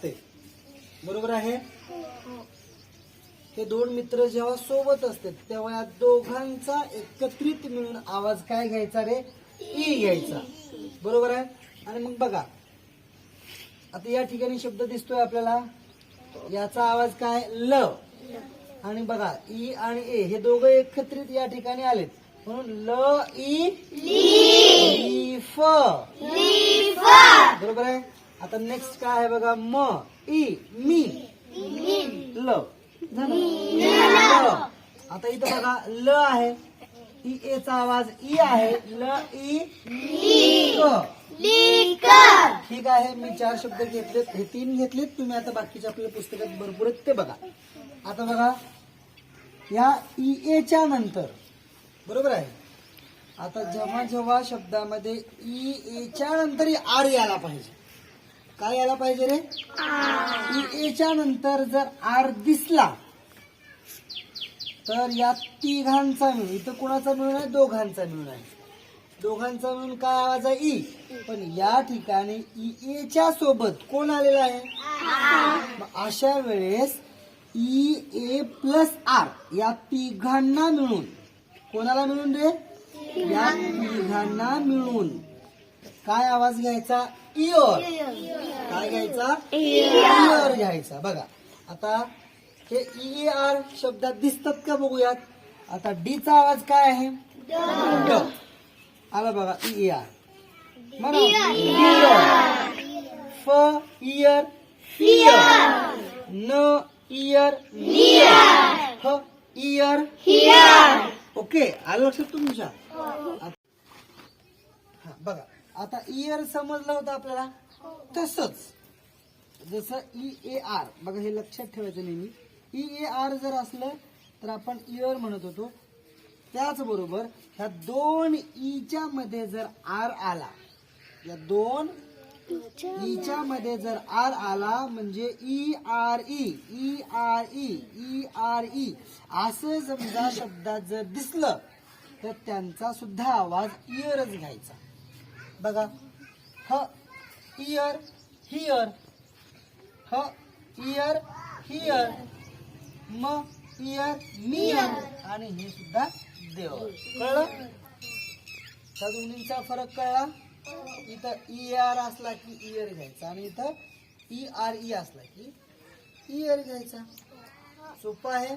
असते. बरोबर आहे? हे दोन मित्र जेव्हा सोबत असतात तेव्हा या दोघांचा एकत्रित मिळून आवाज काय घ्यायचा रे? ई घ्यायचा. बरोबर आहे? आणि मग बघा आता या ठिकाणी शब्द दिसतोय आपल्याला. याचा आवाज काय? ल. आणि बघा ई आणि ए हे दोघं एकत्रित या ठिकाणी आलेत. म्हणून ल ई लीफ बरोबर आहे? आता नेक्स्ट काय आहे बघा? म ई मी. ल. आता इथं बघा ल आहे. ई ए चा आवाज ई आहे. ल ई ठीक आहे मी चार शब्द घेतलेत. हे तीन घेतलेत. तुम्ही आता बाकीच्या आपल्या पुस्तकात भरपूर आहेत ते बघा. आता बघा या ई ए च्या नंतर. बरोबर आहे? आता जेव्हा जेव्हा शब्दामध्ये ई ए च्या नंतर आर यायला पाहिजे. काय यायला पाहिजे रे? ई नंतर जर आर दिसला तर या तिघांचा मिळून इथं कोणाचा मिळून आहे? दोघांचा मिळून आहे. दोघांचा मिळून काय आवाज आहे? ई. पण या ठिकाणी ई एच्या सोबत कोण आलेला आहे? अशा वेळेस ई ए प्लस आर या तिघांना मिळून कोणाला मिळून रे? या तिघांना मिळून. काय आवाज घ्यायचा? इयर काय घ्यायचा? इयर घ्यायचा. बघा आता हे ई आर शब्दात दिसतात का बघूयात? आता डी चा आवाज काय आहे? ड. आला बघा ई आर म्हणा फ इयर फिअर न इयर ह इयर ओके आलं लक्षात तुमच्या? हा बघा. आता इयर समजलं होतं आपल्याला? तसंच. जसं ई ए आर बघा हे लक्षात ठेवायचं नेहमी. ई ए आर जर असलं तर आपण इयर म्हणत होतो. त्याचबरोबर ह्या दोन ईच्या मध्ये जर आर आला या दोन ईच्या मध्ये जर आर आला म्हणजे E R E E R E E R E असं समजा शब्दात जर दिसलं तर त्यांचा सुद्धा आवाज इयरच घ्यायचा. बघा. ह इयर हियर ह इयर हियर म इयर मियर आणि हे सुद्धा देव. कळलं? त्या दोन्हींचा फरक कळला? इथं ई आर असला की इयर घ्यायचा आणि इथं ई आर ई असला की इयर घ्यायचा. सोपं आहे?